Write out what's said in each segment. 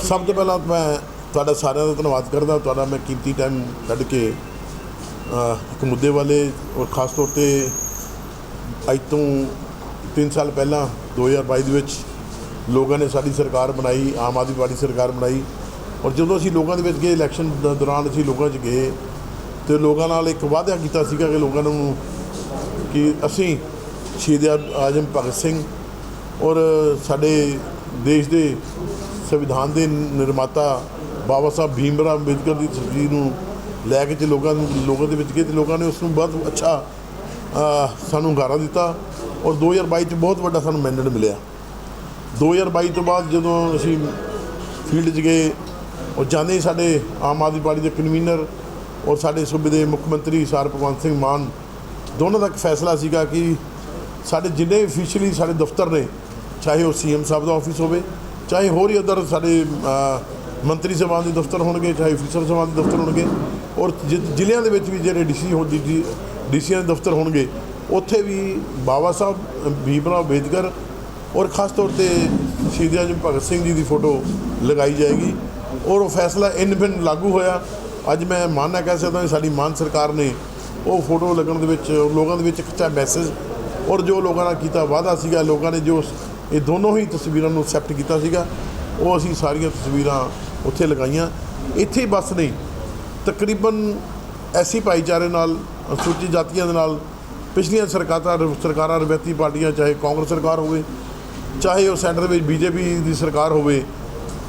ਸਭ ਤੋਂ ਪਹਿਲਾਂ ਮੈਂ ਤੁਹਾਡਾ ਸਾਰਿਆਂ ਦਾ ਧੰਨਵਾਦ ਕਰਦਾ ਤੁਹਾਡਾ ਮੈਂ ਕੀਮਤੀ ਟਾਈਮ ਕੱਢ ਕੇ ਇੱਕ ਮੁੱਦੇ ਵਾਲੇ ਔਰ ਖਾਸ ਤੌਰ ਤੇ ਅੱਜ ਤੋਂ 3 ਸਾਲ ਪਹਿਲਾਂ 2022 ਦੇ ਵਿੱਚ ਲੋਕਾਂ ਨੇ ਸਾਡੀ ਸਰਕਾਰ ਬਣਾਈ ਆਮ ਆਦਮੀ ਪਾਰਟੀ ਸਰਕਾਰ ਬਣਾਈ ਔਰ ਜਦੋਂ ਅਸੀਂ ਲੋਕਾਂ ਦੇ ਵਿੱਚ ਗਏ ਇਲੈਕਸ਼ਨ ਦੌਰਾਨ ਅਸੀਂ ਲੋਕਾਂ 'ਚ ਗਏ ਤੇ ਲੋਕਾਂ ਨਾਲ ਇੱਕ ਵਾਅਦਾ ਕੀਤਾ ਸੀਗਾ ਕਿ ਲੋਕਾਂ ਨੂੰ ਕਿ ਅਸੀਂ ਸ਼ਹੀਦ ਆਜਮ ਭਗਤ ਸਿੰਘ ਔਰ ਸਾਡੇ ਦੇਸ਼ ਦੇ ਸੰਵਿਧਾਨ ਦੇ ਨਿਰਮਾਤਾ ਬਾਬਾ ਸਾਹਿਬ ਭੀਮ ਰਾਓ ਅੰਬੇਦਕਰ ਦੀ ਤਸਵੀਰ ਨੂੰ ਲੈ ਕੇ ਤੇ ਲੋਕਾਂ ਨੂੰ, ਲੋਕਾਂ ਦੇ ਵਿੱਚ ਗਏ ਤੇ ਲੋਕਾਂ ਨੇ ਉਸ ਨੂੰ ਬਹੁਤ ਅੱਛਾ ਸਾਨੂੰ ਹੁੰਗਾਰਾ ਦਿੱਤਾ ਔਰ 2022 ਚ ਬਹੁਤ ਵੱਡਾ ਸਾਨੂੰ ਮੈਂਡੇਟ ਮਿਲਿਆ। 2022 ਤੋਂ ਬਾਅਦ ਜਦੋਂ ਅਸੀਂ ਫੀਲਡ 'ਚ ਗਏ ਔਰ ਜਾਂਦੇ ਹੀ ਸਾਡੇ ਆਮ ਆਦਮੀ ਪਾਰਟੀ ਦੇ ਕਨਵੀਨਰ ਔਰ ਸਾਡੇ ਸੂਬੇ ਦੇ ਮੁੱਖ ਮੰਤਰੀ ਸਰ ਭਗਵੰਤ ਸਿੰਘ ਮਾਨ, ਦੋਨਾਂ ਦਾ ਇੱਕ ਫੈਸਲਾ ਸੀਗਾ ਕਿ ਸਾਡੇ ਜਿੰਨੇ ਅਫੀਸ਼ੀਅਲੀ ਸਾਡੇ ਦਫ਼ਤਰ ਨੇ ਚਾਹੇ ਉਹ ਸੀਐਮ ਸਾਹਿਬ ਦਾ ਆਫਿਸ ਹੋਵੇ, ਚਾਹੇ ਹੋਰ ਹੀ ਅਦਰ ਸਾਡੇ ਮੰਤਰੀ ਸਭਾ ਦੇ ਦਫ਼ਤਰ ਹੋਣਗੇ, ਚਾਹੇ ਅਫੀਸਰ ਸਭਾ ਦੇ ਦਫ਼ਤਰ ਹੋਣਗੇ, ਔਰ ਜ਼ਿ- ਜ਼ਿਲ੍ਹਿਆਂ ਦੇ ਵਿੱਚ ਵੀ ਜਿਹੜੇ ਡੀਸੀ ਹੋ, ਡੀ ਡੀਸੀਆਂ ਦੇ ਦਫ਼ਤਰ ਹੋਣਗੇ, ਉੱਥੇ ਵੀ ਬਾਬਾ ਸਾਹਿਬ ਭੀਮ ਰਾਓ ਅੰਬੇਦਕਰ ਔਰ ਖਾਸ ਤੌਰ ਤੇ ਸ਼ਹੀਦ ਆਜਮ ਭਗਤ ਸਿੰਘ ਜੀ ਦੀ ਫੋਟੋ ਲਗਾਈ ਜਾਏਗੀ, ਔਰ ਉਹ ਫੈਸਲਾ ਇਨ ਬਿਨ ਲਾਗੂ ਹੋਇਆ। ਅੱਜ ਮੈਂ ਮਾਨਣਾ ਕਹਿ ਸਕਦਾ ਸਾਡੀ ਮਾਨ ਸਰਕਾਰ ਨੇ ਉਹ ਫੋਟੋ ਲੱਗਣ ਦੇ ਵਿੱਚ, ਲੋਕਾਂ ਦੇ ਵਿੱਚ ਇੱਕ ਅੱਛਾ ਮੈਸੇਜ ਔਰ ਜੋ ਲੋਕਾਂ ਨਾਲ ਕੀਤਾ ਵਾਅਦਾ ਸੀਗਾ, ਲੋਕਾਂ ਨੇ ਜੋ ਇਹ ਦੋਨੋਂ ਹੀ ਤਸਵੀਰਾਂ ਨੂੰ ਐਕਸੈਪਟ ਕੀਤਾ ਸੀਗਾ। ਉਹ ਅਸੀਂ ਸਾਰੀਆਂ ਤਸਵੀਰਾਂ ਉੱਥੇ ਲਗਾਈਆਂ। ਇੱਥੇ ਬਸ ਨਹੀਂ, ਤਕਰੀਬਨ ਐਸੀ ਭਾਈਚਾਰੇ ਨਾਲ, ਅਨੁਸੂਚਿਤ ਜਾਤੀਆਂ ਦੇ ਨਾਲ, ਪਿਛਲੀਆਂ ਸਰਕਾਰਾਂ ਸਰਕਾਰਾਂ ਰਵਾਇਤੀ ਪਾਰਟੀਆਂ, ਚਾਹੇ ਕਾਂਗਰਸ ਸਰਕਾਰ ਹੋਵੇ, ਚਾਹੇ ਉਹ ਸੈਂਟਰ ਵਿੱਚ ਬੀਜੇਪੀ ਦੀ ਸਰਕਾਰ ਹੋਵੇ,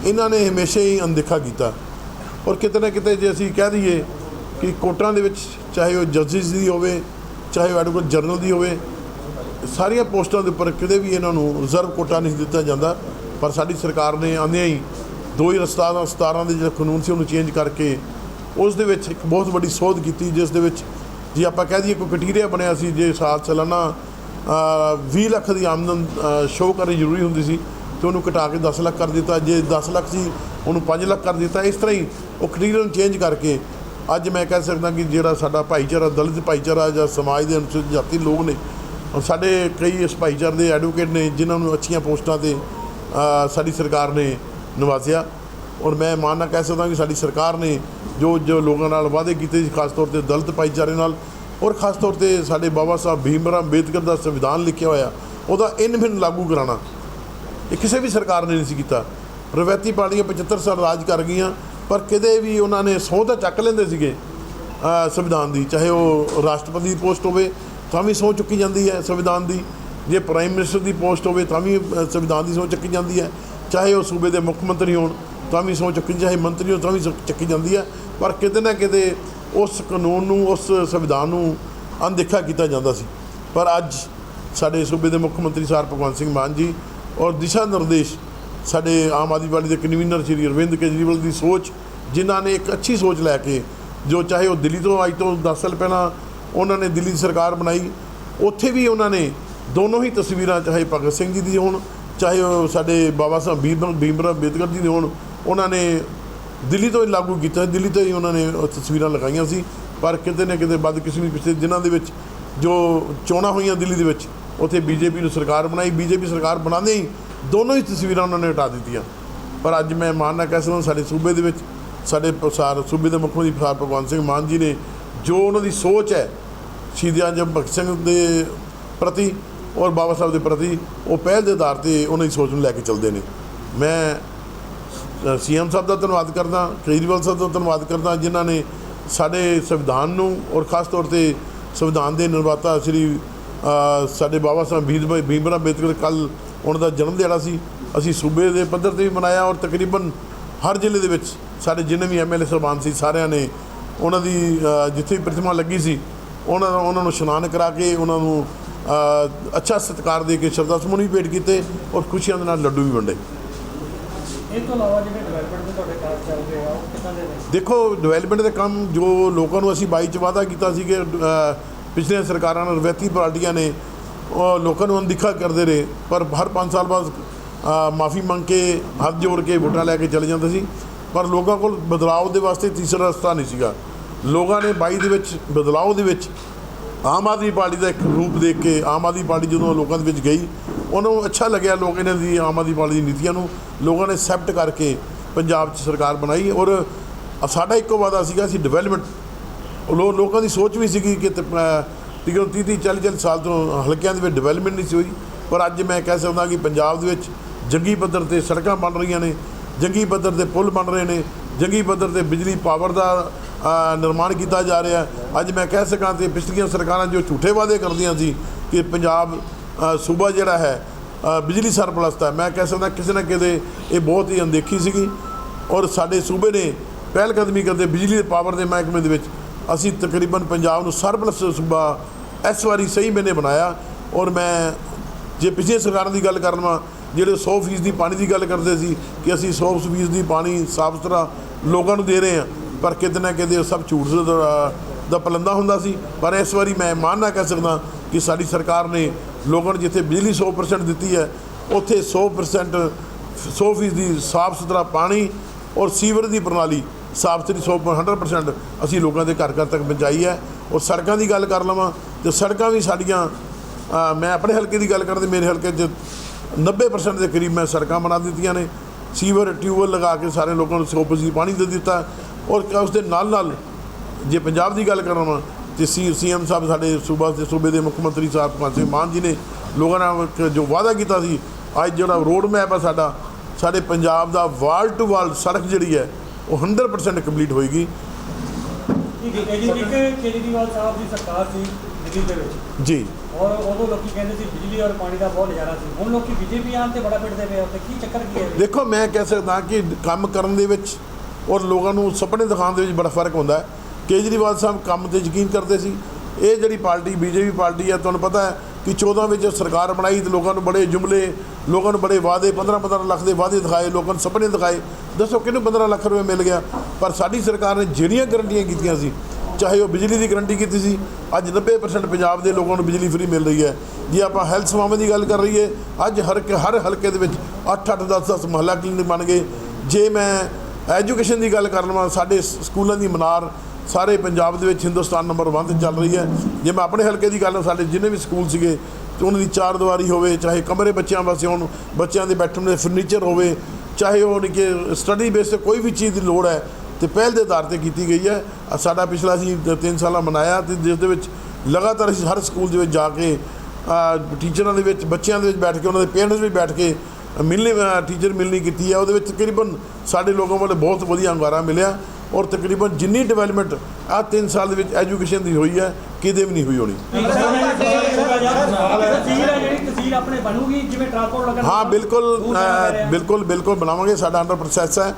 ਇਹਨਾਂ ਨੇ ਹਮੇਸ਼ਾ ਹੀ ਅਣਦੇਖਾ ਕੀਤਾ। ਔਰ ਕਿਤੇ ਨਾ ਕਿਤੇ ਜੇ ਅਸੀਂ ਕਹਿ ਦਈਏ ਕਿ ਕੋਰਟਾਂ ਦੇ ਵਿੱਚ ਚਾਹੇ ਉਹ ਜੱਜਿਸ ਦੀ ਹੋਵੇ, ਚਾਹੇ ਉਹ ਐਡਵੋਕੇਟ ਜਨਰਲ ਦੀ ਹੋਵੇ ਸਾਰੀਆਂ ਪੋਸਟਾਂ ਦੇ ਉੱਪਰ ਕਿਤੇ ਵੀ ਇਹਨਾਂ ਨੂੰ ਰਿਜ਼ਰਵ ਕੋਟਾ ਨਹੀਂ ਦਿੱਤਾ ਜਾਂਦਾ ਪਰ ਸਾਡੀ ਸਰਕਾਰ ਨੇ ਆਉਂਦਿਆਂ ਹੀ 2017 17 ਦੇ ਜਿਹੜਾ ਕਾਨੂੰਨ ਸੀ ਉਹਨੂੰ ਚੇਂਜ ਕਰਕੇ ਉਸ ਦੇ ਵਿੱਚ ਇੱਕ ਬਹੁਤ ਵੱਡੀ ਸੋਧ ਕੀਤੀ ਜਿਸ ਦੇ ਵਿੱਚ ਜੇ ਆਪਾਂ ਕਹਿ ਦਈਏ ਕੋਈ ਕ੍ਰਾਈਟੇਰੀਆ ਬਣਿਆ ਸੀ ਜੇ ਸਾਲ ਸਾਲਾਨਾ ਅ, 20 ਲੱਖ ਦੀ ਆਮਦਨ ਸ਼ੋਅ ਕਰਨੀ ਜ਼ਰੂਰੀ ਹੁੰਦੀ ਸੀ ਤੇ ਉਹਨੂੰ ਘਟਾ ਕੇ 10 ਲੱਖ ਕਰ ਦਿੱਤਾ ਜੇ 10 ਲੱਖ ਸੀ ਉਹਨੂੰ 5 ਲੱਖ ਕਰ ਦਿੱਤਾ ਇਸ ਤਰ੍ਹਾਂ ਹੀ ਉਹ ਕ੍ਰਾਈਟੇਰੀਆ ਨੂੰ ਚੇਂਜ ਕਰਕੇ ਅੱਜ ਮੈਂ ਕਹਿ ਸਕਦਾ ਕਿ ਜਿਹੜਾ ਸਾਡਾ ਭਾਈਚਾਰਾ ਦਲਿਤ ਭਾਈਚਾਰਾ ਜਾਂ ਸਮਾਜ ਦੇ ਅਨੁਸੂਚਿਤ ਜਾਤੀ ਲੋਕ ਨੇ ਔਰ ਸਾਡੇ ਕਈ ਇਸ ਭਾਈਚਾਰੇ ਦੇ ਐਡਵੋਕੇਟ ਨੇ, ਜਿਨ੍ਹਾਂ ਨੂੰ ਅੱਛੀਆਂ ਪੋਸਟਾਂ ਤੇ ਸਾਡੀ ਸਰਕਾਰ ਨੇ ਨਿਵਾਜ਼ਿਆ ਔਰ ਮੈਂ ਮਾਨਣਾ ਕਹਿ ਸਕਦਾ ਕਿ ਸਾਡੀ ਸਰਕਾਰ ਨੇ ਜੋ ਜੋ ਲੋਕਾਂ ਨਾਲ ਵਾਅਦੇ ਕੀਤੇ ਸੀ, ਖਾਸ ਤੌਰ ਤੇ ਦਲਿਤ ਭਾਈਚਾਰੇ ਨਾਲ, ਔਰ ਖਾਸ ਤੌਰ ਤੇ ਸਾਡੇ ਬਾਬਾ ਸਾਹਿਬ ਭੀਮਰਾਮ ਅੰਬੇਦਕਰ ਦਾ ਸੰਵਿਧਾਨ ਲਿਖਿਆ ਹੋਇਆ, ਉਹਦਾ ਇਨ ਬਿਨ ਲਾਗੂ ਕਰਾਉਣਾ। ਇਹ ਕਿਸੇ ਵੀ ਸਰਕਾਰ ਨੇ ਨਹੀਂ ਸੀ ਕੀਤਾ। ਰਵਾਇਤੀ ਪਾਰਟੀਆਂ 75 ਸਾਲ ਰਾਜ ਕਰ ਗਈਆਂ, ਪਰ ਕਿਤੇ ਵੀ ਉਹਨਾਂ ਨੇ ਸਹੁੰ ਤਾਂ ਚੱਕ ਲੈਂਦੇ ਸੀਗੇ ਸੰਵਿਧਾਨ ਦੀ, ਚਾਹੇ ਉਹ ਰਾਸ਼ਟਰਪਤੀ ਦੀ ਪੋਸਟ ਹੋਵੇ ਤਾਂ ਵੀ ਸਹੁੰ ਚੁੱਕੀ ਜਾਂਦੀ ਹੈ ਸੰਵਿਧਾਨ ਦੀ। ਜੇ ਪ੍ਰਾਈਮ ਮਿਨਿਸਟਰ ਦੀ ਪੋਸਟ ਹੋਵੇ ਤਾਂ ਵੀ ਸੰਵਿਧਾਨ ਦੀ ਸਹੁੰ ਚੱਕੀ ਜਾਂਦੀ ਹੈ। ਚਾਹੇ ਉਹ ਸੂਬੇ ਦੇ ਮੁੱਖ ਮੰਤਰੀ ਹੋਣ, ਤਾਂ ਵੀ ਸਹੁੰ ਚੱਕੀ, ਚਾਹੇ ਮੰਤਰੀ ਹੋਣ, ਤਾਂ ਵੀ ਸਹੁੰ ਚੱਕੀ ਜਾਂਦੀ ਹੈ। ਪਰ ਕਿਤੇ ਨਾ ਕਿਤੇ ਉਸ ਕਾਨੂੰਨ ਨੂੰ, ਉਸ ਸੰਵਿਧਾਨ ਨੂੰ ਅਣਦੇਖਾ ਕੀਤਾ ਜਾਂਦਾ ਸੀ। ਪਰ ਅੱਜ ਸਾਡੇ ਸੂਬੇ ਦੇ ਮੁੱਖ ਮੰਤਰੀ ਸਰ ਭਗਵੰਤ ਸਿੰਘ ਮਾਨ ਜੀ ਔਰ ਦਿਸ਼ਾ ਨਿਰਦੇਸ਼ ਸਾਡੇ ਆਮ ਆਦਮੀ ਪਾਰਟੀ ਦੇ ਕਨਵੀਨਰ ਸ਼੍ਰੀ ਅਰਵਿੰਦ ਕੇਜਰੀਵਾਲ ਦੀ ਸੋਚ, ਜਿਨ੍ਹਾਂ ਨੇ ਇੱਕ ਅੱਛੀ ਸੋਚ ਲੈ ਕੇ, ਜੋ ਚਾਹੇ ਉਹ ਦਿੱਲੀ ਤੋਂ ਅੱਜ ਤੋਂ 10 ਸਾਲ ਪਹਿਲਾਂ ਉਹਨਾਂ ਨੇ ਦਿੱਲੀ ਦੀ ਸਰਕਾਰ ਬਣਾਈ। ਉੱਥੇ ਵੀ ਉਹਨਾਂ ਨੇ ਦੋਨੋਂ ਹੀ ਤਸਵੀਰਾਂ, ਚਾਹੇ ਭਗਤ ਸਿੰਘ ਜੀ ਦੀ ਹੋਣ, ਚਾਹੇ ਉਹ ਸਾਡੇ ਬਾਬਾ ਸਾਹਿਬ ਭੀਮ ਭੀਮ ਅੰਬੇਦਕਰ ਜੀ ਦੇ ਹੋਣ, ਉਹਨਾਂ ਨੇ ਦਿੱਲੀ ਤੋਂ ਹੀ ਲਾਗੂ ਕੀਤਾ। ਦਿੱਲੀ ਤੋਂ ਹੀ ਉਹਨਾਂ ਨੇ ਉਹ ਤਸਵੀਰਾਂ ਲਗਾਈਆਂ ਸੀ। ਪਰ ਕਿਤੇ ਨਾ ਕਿਤੇ ਵੱਧ ਕਿਸਮੀ ਪਿਛਲੇ ਦਿਨਾਂ ਦੇ ਵਿੱਚ ਜੋ ਚੋਣਾਂ ਹੋਈਆਂ ਦਿੱਲੀ ਦੇ ਵਿੱਚ, ਉੱਥੇ ਬੀਜੇਪੀ ਨੂੰ ਸਰਕਾਰ ਬਣਾਈ। ਬੀਜੇਪੀ ਸਰਕਾਰ ਬਣਾਉਂਦੇ ਹੀ ਦੋਨੋਂ ਹੀ ਤਸਵੀਰਾਂ ਉਹਨਾਂ ਨੇ ਹਟਾ ਦਿੱਤੀਆਂ। ਪਰ ਅੱਜ ਮੈਂ ਮਾਨਣਾ ਕਹਿ ਸਕਦਾ ਸਾਡੇ ਸੂਬੇ ਦੇ ਵਿੱਚ, ਸਾਡੇ ਪ੍ਰਸਾਰ, ਸੂਬੇ ਦੇ ਮੁੱਖ ਮੰਤਰੀ ਪ੍ਰਸਾਰ ਭਗਵੰਤ ਸਿੰਘ ਮਾਨ ਜੀ ਨੇ ਜੋ ਉਹਨਾਂ ਦੀ ਸੋਚ ਹੈ, ਸ਼ਹੀਦ ਆਜਮ ਭਗਤ ਸਿੰਘ ਦੇ ਪ੍ਰਤੀ ਔਰ ਬਾਬਾ ਸਾਹਿਬ ਦੇ ਪ੍ਰਤੀ, ਉਹ ਪਹਿਲ ਦੇ ਆਧਾਰ ਤੇ ਉਹਨਾਂ ਦੀ ਸੋਚ ਨੂੰ ਲੈ ਕੇ ਚੱਲਦੇ ਨੇ। ਮੈਂ ਸੀਐਮ ਸਾਹਿਬ ਦਾ ਧੰਨਵਾਦ ਕਰਦਾ, ਕੇਜਰੀਵਾਲ ਸਾਹਿਬ ਦਾ ਧੰਨਵਾਦ ਕਰਦਾ, ਜਿਨ੍ਹਾਂ ਨੇ ਸਾਡੇ ਸੰਵਿਧਾਨ ਨੂੰ ਔਰ ਖਾਸ ਤੌਰ ਤੇ ਸੰਵਿਧਾਨ ਦੇ ਨਿਰਮਾਤਾ ਸ੍ਰੀ ਸਾਡੇ ਬਾਬਾ ਸਾਹਿਬ ਭੀਮ ਭਾਈ ਭੀਮ ਅੰਬੇਦਕਰ ਕੱਲ ਉਹਨਾਂ ਦਾ ਜਨਮ ਦਿਹਾੜਾ ਸੀ। ਅਸੀਂ ਸੂਬੇ ਦੇ ਪੱਧਰ ਤੇ ਵੀ ਮਨਾਇਆ ਔਰ ਤਕਰੀਬਨ ਹਰ ਜ਼ਿਲ੍ਹੇ ਦੇ ਵਿੱਚ ਸਾਡੇ ਜਿੰਨੇ ਵੀ ਐਮਐਲਏ ਸਰਬਾਨ ਸੀ, ਸਾਰਿਆਂ ਨੇ ਉਹਨਾਂ ਦੀ ਜਿੱਥੇ ਪ੍ਰਤਿਮਾ ਲੱਗੀ ਸੀ ਉਹਨਾਂ ਉਹਨਾਂ ਨੂੰ ਇਸ਼ਨਾਨ ਕਰਾ ਕੇ ਉਹਨਾਂ ਨੂੰ ਅੱਛਾ ਸਤਿਕਾਰ ਦੇ ਕੇ ਸ਼ਰਧਾ ਸਮੂਹ ਵੀ ਭੇਟ ਕੀਤੇ ਔਰ ਖੁਸ਼ੀਆਂ ਦੇ ਨਾਲ ਲੱਡੂ ਵੀ ਵੰਡੇ। ਇਹ ਤੋਂ ਇਲਾਵਾ ਜਿਹੜੇ ਡਿਵੈਲਪਮੈਂਟ ਦੇ ਤੁਹਾਡੇ ਕਾਰਜ ਚੱਲ ਰਹੇ ਆ ਉਹ ਕਿੱਦਾਂ ਦੇ ਨੇ? ਦੇਖੋ ਡਿਵੈਲਪਮੈਂਟ ਦੇ ਕੰਮ ਜੋ ਲੋਕਾਂ ਨੂੰ ਅਸੀਂ 22 ਚ ਵਾਅਦਾ ਕੀਤਾ ਸੀ ਕਿ ਅ, ਪਿਛਲੀਆਂ ਸਰਕਾਰਾਂ ਨਾਲ ਰਵਾਇਤੀ ਪਾਰਟੀਆਂ ਨੇ ਉਹ ਲੋਕਾਂ ਨੂੰ ਅਣਦੇਖਾ ਕਰਦੇ ਰਹੇ ਪਰ ਹਰ 5 ਸਾਲ ਬਾਅਦ ਮਾਫੀ ਮੰਗ ਕੇ ਹੱਥ ਜੋੜ ਕੇ ਵੋਟਾਂ ਲੈ ਕੇ ਚਲੇ ਜਾਂਦੇ ਸੀ ਪਰ ਲੋਕਾਂ ਕੋਲ ਬਦਲਾਅ ਦੇ ਵਾਸਤੇ ਤੀਸਰਾ ਰਸਤਾ ਨਹੀਂ ਸੀਗਾ। ਲੋਕਾਂ ਨੇ 22 ਦੇ ਵਿੱਚ ਬਦਲਾਅ ਦੇ ਵਿੱਚ ਆਮ ਆਦਮੀ ਪਾਰਟੀ ਦਾ ਇੱਕ ਰੂਪ ਦੇਖ ਕੇ, ਆਮ ਆਦਮੀ ਪਾਰਟੀ ਜਦੋਂ ਲੋਕਾਂ ਦੇ ਵਿੱਚ ਗਈ, ਉਹਨਾਂ ਨੂੰ ਅੱਛਾ ਲੱਗਿਆ ਲੋਕ ਇਹਨਾਂ ਦੀ, ਆਮ ਆਦਮੀ ਪਾਰਟੀ ਦੀ ਨੀਤੀਆਂ ਨੂੰ। ਲੋਕਾਂ ਨੇ ਐਕਸੈਪਟ ਕਰਕੇ ਪੰਜਾਬ 'ਚ ਸਰਕਾਰ ਬਣਾਈ ਔਰ ਸਾਡਾ ਇੱਕੋ ਵਾਅਦਾ ਸੀਗਾ, ਅਸੀਂ ਡਿਵੈਲਪਮੈਂਟ ਲੋਕਾਂ ਦੀ ਸੋਚ ਵੀ ਸੀਗੀ ਕਿ ਤ- ਅਹ ਤਕਰੀਬਨ 30 30 40 40 ਸਾਲ ਤੋਂ ਹਲਕਿਆਂ ਦੇ ਵਿੱਚ ਡਿਵੈਲਪਮੈਂਟ ਨਹੀਂ ਸੀ ਹੋਈ। ਪਰ ਅੱਜ ਮੈਂ ਕਹਿ ਸਕਦਾ ਕਿ ਪੰਜਾਬ ਦੇ ਵਿੱਚ ਜੰਗੀ ਪੱਧਰ ਤੇ ਸੜਕਾਂ ਬਣ ਰਹੀਆਂ ਨੇ, ਜੰਗੀ ਪੱਧਰ ਤੇ ਪੁਲ ਬਣ ਰਹੇ ਨੇ, ਜੰਗੀ ਪੱਧਰ ਤੇ ਬਿਜਲੀ ਪਾਵਰ ਦਾ ਨਿਰਮਾਣ ਕੀਤਾ ਜਾ ਰਿਹਾ ਅੱਜ ਮੈਂ ਕਹਿ ਸਕਾਂ ਤੇ ਪਿਛਲੀਆਂ ਸਰਕਾਰਾਂ ਜੋ ਝੂਠੇ ਵਾਅਦੇ ਕਰਦੀਆਂ ਸੀ ਕਿ ਪੰਜਾਬ ਸੂਬਾ ਜਿਹੜਾ ਹੈ ਬਿਜਲੀ ਸਰਪਲਸ ਦਾ ਮੈਂ ਕਹਿ ਸਕਦਾ ਕਿਸੇ ਨਾ ਕਿਤੇ ਇਹ ਬਹੁਤ ਹੀ ਅਣਦੇਖੀ ਸੀਗੀ ਔਰ ਸਾਡੇ ਸੂਬੇ ਨੇ ਪਹਿਲ ਕਦਮੀ ਕਰਦੇ ਬਿਜਲੀ ਦੇ ਪਾਵਰ ਦੇ ਮਹਿਕਮੇ ਦੇ ਵਿੱਚ ਅਸੀਂ ਤਕਰੀਬਨ ਪੰਜਾਬ ਨੂੰ ਸਰਪਲਸ ਸੂਬਾ ਇਸ ਵਾਰੀ ਸਹੀ ਮੈਨੇ ਬਣਾਇਆ ਔਰ ਮੈਂ ਜੇ ਪਿਛਲੇ ਸਰਕਾਰਾਂ ਦੀ ਗੱਲ ਕਰਨਾ ਜਿਹੜੇ 100% ਦੀ ਪਾਣੀ ਦੀ ਗੱਲ ਕਰਦੇ ਸੀ ਕਿ ਅਸੀਂ 100% ਦੀ ਪਾਣੀ ਸਾਫ਼ ਸੁਥਰਾ ਲੋਕਾਂ ਨੂੰ ਦੇ ਰਹੇ ਹਾਂ ਪਰ ਕਿਤੇ ਨਾ ਕਿਤੇ ਉਹ ਸਭ ਝੂਠ ਦਾ ਪਲੰਦਾ ਹੁੰਦਾ ਸੀ। ਪਰ ਇਸ ਵਾਰੀ ਮੈਂ ਮਾਣ ਨਾ ਕਹਿ ਸਕਦਾ ਕਿ ਸਾਡੀ ਸਰਕਾਰ ਨੇ ਲੋਕਾਂ ਨੂੰ ਜਿੱਥੇ ਬਿਜਲੀ 100% ਦਿੱਤੀ ਹੈ, ਉੱਥੇ 100% 100% ਦੀ ਸਾਫ਼ ਸੁਥਰਾ ਪਾਣੀ ਔਰ ਸੀਵਰ ਦੀ ਪ੍ਰਣਾਲੀ ਸਾਫ਼ ਸੁਥਰੀ 100 100% ਅਸੀਂ ਲੋਕਾਂ ਦੇ ਘਰ ਘਰ ਤੱਕ ਪਹੁੰਚਾਈ ਹੈ। ਔਰ ਸੜਕਾਂ ਦੀ ਗੱਲ ਕਰ ਲਵਾਂ ਤੇ ਸੜਕਾਂ ਵੀ ਸਾਡੀਆਂ ਮੈਂ ਆਪਣੇ ਹਲਕੇ ਦੀ ਗੱਲ ਕਰਦੇ, ਮੇਰੇ ਹਲਕੇ 'ਚ 90% ਦੇ ਕਰੀਬ ਮੈਂ ਸੜਕਾਂ ਬਣਾ ਦਿੱਤੀਆਂ ਨੇ। ਸੀਵਰ, ਟਿਊਬਵੈੱਲ ਲਗਾ ਕੇ ਸਾਰੇ ਲੋਕਾਂ ਨੂੰ 100% ਪਾਣੀ ਦੇ ਦਿੱਤਾ। ਔਰ ਉਸ ਦੇ ਨਾਲ ਨਾਲ ਜੇ ਪੰਜਾਬ ਦੀ ਗੱਲ ਕਰਾਂ ਤੇ ਸੀ ਸੀਐਮ ਸਾਹਿਬ ਸਾਡੇ ਸੂਬਾ ਦੇ ਸੂਬੇ ਦੇ ਮੁੱਖ ਮੰਤਰੀ ਸਾਹਿਬ ਸਿੰਘ ਮਾਨ ਜੀ ਨੇ ਲੋਕਾਂ ਨਾਲ ਜੋ ਵਾਅਦਾ ਕੀਤਾ ਸੀ ਅੱਜ ਜਿਹੜਾ ਰੋਡ ਮੈਪ ਹੈ ਸਾਡਾ ਸਾਡੇ ਪੰਜਾਬ ਦਾ ਵਾਲ ਟੂ ਵਾਲ ਸੜਕ ਜਿਹੜੀ ਹੈ ਉਹ 100% ਕੰਪਲੀਟ ਹੋਏਗੀ। ਇੱਕ ਇੱਕ ਕੇਜਰੀਵਾਲ ਸਾਹਿਬ ਦੀ ਸਰਕਾਰ ਸੀ ਦਿੱਲੀ ਦੇ ਵਿੱਚ? ਜੀ। ਔਰ ਉਦੋਂ ਲੋਕੀ ਕਹਿੰਦੇ ਸੀ ਬਿਜਲੀ ਔਰ ਪਾਣੀ ਦਾ ਬਹੁਤ ਨਜ਼ਾਰਾ ਸੀ। ਹੁਣ ਲੋਕੀ ਬੀਜੇਪੀ ਆਉਣ ਤੇ ਬੜਾ ਪਿੱਟਦੇ ਪਏ ਆ ਤੇ ਕੀ ਚੱਕਰ ਕੀ ਹੈ? ਦੇਖੋ ਮੈਂ ਕਹਿ ਸਕਦਾ ਕਿ ਕੰਮ ਕਰਨ ਦੇ ਵਿੱਚ ਔਰ ਲੋਕਾਂ ਨੂੰ ਸੁਪਨੇ ਦਿਖਾਉਣ ਦੇ ਵਿੱਚ ਬੜਾ ਫ਼ਰਕ ਹੁੰਦਾ ਹੈ। ਕੇਜਰੀਵਾਲ ਸਾਹਿਬ ਕੰਮ ਤੇ ਯਕੀਨ ਕਰਦੇ ਸੀ। ਇਹ ਜਿਹੜੀ ਪਾਰਟੀ, ਬੀਜੇਪੀ ਪਾਰਟੀ ਹੈ ਤੁਹਾਨੂੰ ਪਤਾ ਹੈ ਕਿ 14 ਵਿੱਚ ਸਰਕਾਰ ਬਣਾਈ ਤੇ ਲੋਕਾਂ ਨੂੰ ਬੜੇ ਜੁਮਲੇ, ਲੋਕਾਂ ਨੂੰ ਬੜੇ ਵਾਅਦੇ 15 15 ਲੱਖ ਦੇ ਵਾਅਦੇ ਦਿਖਾਏ, ਲੋਕਾਂ ਨੂੰ ਸੁਪਨੇ ਦਿਖਾਏ। ਦੱਸੋ ਕਿਹਨੂੰ 15 ਲੱਖ ਰੁਪਏ ਮਿਲ ਗਿਆ? ਪਰ ਸਾਡੀ ਸਰਕਾਰ ਨੇ ਜਿਹੜੀਆਂ ਗਰੰਟੀਆਂ ਕੀਤੀਆਂ ਸੀ, ਚਾਹੇ ਉਹ ਬਿਜਲੀ ਦੀ ਗਰੰਟੀ ਕੀਤੀ ਸੀ, ਅੱਜ 90% ਪੰਜਾਬ ਦੇ ਲੋਕਾਂ ਨੂੰ ਬਿਜਲੀ ਫ੍ਰੀ ਮਿਲ ਰਹੀ ਹੈ। ਜੇ ਆਪਾਂ ਹੈਲਥ ਸੇਵਾਵਾਂ ਦੀ ਗੱਲ ਕਰ ਰਹੀਏ, ਅੱਜ ਹਰ ਹਰ ਹਲਕੇ ਦੇ ਵਿੱਚ 8 8 10 10 ਮੁਹੱਲਾ ਕਲੀਨਿਕ ਬਣ ਗਏ। ਜੇ ਮੈਂ ਐਜੂਕੇਸ਼ਨ ਦੀ ਗੱਲ ਕਰਨ ਲਵਾਂ ਸਾਡੇ ਸਕੂਲਾਂ ਦੀ ਮਨਾਰ ਸਾਰੇ ਪੰਜਾਬ ਦੇ ਵਿੱਚ ਹਿੰਦੁਸਤਾਨ ਨੰਬਰ 1 ਤੇ ਚੱਲ ਰਹੀ ਹੈ। ਜੇ ਮੈਂ ਆਪਣੇ ਹਲਕੇ ਦੀ ਗੱਲ ਸਾਡੇ ਜਿੰਨੇ ਵੀ ਸਕੂਲ ਸੀਗੇ, ਤੇ ਉਹਨਾਂ ਦੀ ਚਾਰ ਦੀਵਾਰੀ ਹੋਵੇ, ਚਾਹੇ ਕਮਰੇ ਬੱਚਿਆਂ ਵਾਸਤੇ ਹੋਣ, ਬੱਚਿਆਂ ਦੇ ਬੈਠਣ ਦੇ ਫਰਨੀਚਰ ਹੋਵੇ, ਚਾਹੇ ਉਹ ਕਿ ਸਟੱਡੀ ਬੇਸ ਤੇ ਕੋਈ ਵੀ ਚੀਜ਼ ਦੀ ਲੋੜ ਹੈ, ਤੇ ਪਹਿਲ ਦੇ ਆਧਾਰ ਤੇ ਕੀਤੀ ਗਈ ਹੈ। ਸਾਡਾ ਪਿਛਲਾ ਅਸੀਂ 3 ਸਾਲਾਂ ਮਨਾਇਆ ਤੇ ਜਿਸ ਦੇ ਵਿੱਚ ਲਗਾਤਾਰ ਅਸੀਂ ਹਰ ਸਕੂਲ ਦੇ ਵਿੱਚ ਜਾ ਕੇ ਟੀਚਰਾਂ ਦੇ ਵਿੱਚ, ਬੱਚਿਆਂ ਦੇ ਵਿੱਚ ਬੈਠ ਕੇ, ਉਹਨਾਂ ਦੇ ਪੇਰੈਂਟਸ ਵੀ ਬੈਠ ਕੇ ਮਿਲਣੀ ਟੀਚਰ ਮਿਲਣੀ ਕੀਤੀ ਹੈ ਉਹਦੇ ਵਿੱਚ ਤਕਰੀਬਨ ਸਾਡੇ ਲੋਕਾਂ ਵੱਲੋਂ ਬਹੁਤ ਵਧੀਆ ਅੰਗਾਰਾ ਮਿਲਿਆ ਔਰ ਤਕਰੀਬਨ ਜਿੰਨੀ ਡਿਵੈਲਪਮੈਂਟ ਆ 3 ਸਾਲ ਦੇ ਵਿੱਚ ਐਜੂਕੇਸ਼ਨ ਦੀ ਹੋਈ ਹੈ, ਕਿਤੇ ਵੀ ਨਹੀਂ ਹੋਈ ਹੋਣੀ। ਹਾਂ, ਬਿਲਕੁਲ ਬਿਲਕੁਲ ਬਿਲਕੁਲ ਬਣਾਵਾਂਗੇ, ਸਾਡਾ ਅੰਡਰ ਪ੍ਰੋਸੈਸ ਹੈ।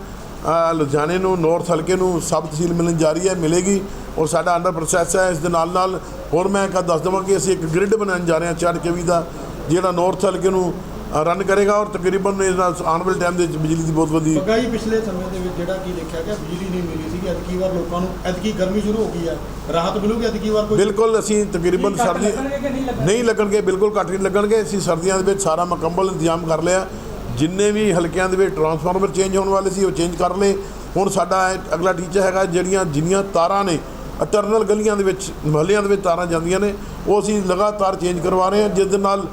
ਲੁਧਿਆਣੇ ਨੂੰ ਨੌਰਥ ਹਲਕੇ ਨੂੰ ਸਬ ਤਹਿਸੀਲ ਮਿਲਣ ਜਾ ਰਹੀ ਹੈ, ਮਿਲੇਗੀ ਔਰ ਸਾਡਾ ਅੰਡਰ ਪ੍ਰੋਸੈਸ ਹੈ। ਇਸ ਦੇ ਨਾਲ ਨਾਲ ਹੋਰ ਮੈਂ ਇੱਕ ਦੱਸ ਦੇਵਾਂ ਕਿ ਅਸੀਂ ਇੱਕ ਗ੍ਰਿਡ ਬਣਾਉਣ ਜਾ ਰਹੇ ਹਾਂ, ਚਾਰ ਕੇਵੀ ਦਾ, ਜਿਹੜਾ ਨੌਰਥ ਹਲਕੇ ਨੂੰ ਰਨ ਕਰੇਗਾ ਔਰ ਤਕਰੀਬਨ ਇਸ ਨਾਲ ਆਉਣ ਵਾਲੇ ਟਾਈਮ ਦੇ ਵਿੱਚ ਬਿਜਲੀ ਦੀ ਬਹੁਤ ਵਧੀ ਪੱਗਾ ਜੀ ਪਿਛਲੇ ਸਮੇਂ ਦੇ ਵਿੱਚ ਜਿਹੜਾ ਕੀ ਦੇਖਿਆ ਗਿਆ ਬਿਜਲੀ ਨਹੀਂ ਮਿਲੀ ਸੀਗੀ। ਐਤਕੀ ਵਾਰ ਲੋਕਾਂ ਨੂੰ ਐਤਕੀ ਗਰਮੀ ਸ਼ੁਰੂ ਹੋ ਗਈ ਹੈ। ਰਾਹਤ ਮਿਲੂਗੀ ਐਤਕੀ ਵਾਰ ਕੋਈ? ਬਿਲਕੁਲ ਅਸੀਂ ਤਕਰੀਬਨ ਕੀ ਸਰਦੀ ਕਿ ਨਹੀਂ ਲੱਗਣਗੇ? ਬਿਲਕੁਲ ਘੱਟ ਨਹੀਂ ਲੱਗਣਗੇ। ਅਸੀਂ ਸਰਦੀਆਂ ਦੇ ਵਿੱਚ ਸਾਰਾ ਮੁਕੰਮਲ ਇੰਤਜ਼ਾਮ ਕਰ ਲਿਆ। ਜਿੰਨੇ ਵੀ ਹਲਕਿਆਂ ਦੇ ਵਿੱਚ ਟਰਾਂਸਫਾਰਮਰ ਚੇਂਜ ਹੋਣ ਵਾਲੇ ਸੀ ਉਹ ਚੇਂਜ ਕਰ ਲਏ। ਹੁਣ ਸਾਡਾ ਅਗਲਾ ਟੀਚਾ ਹੈਗਾ ਜਿਹੜੀਆਂ ਜਿੰਨੀਆਂ ਤਾਰਾਂ ਨੇ ਅਟਰਨਲ ਗਲੀਆਂ ਦੇ ਵਿੱਚ ਮੁਹੱਲਿਆਂ ਦੇ ਵਿੱਚ ਤਾਰਾਂ ਜਾਂਦੀਆਂ ਨੇ ਉਹ ਅਸੀਂ ਲਗਾਤਾਰ ਚੇਂਜ ਕਰਵਾ ਰਹੇ ਹਾਂ ਜਿਸ ਦੇ ਨਾਲ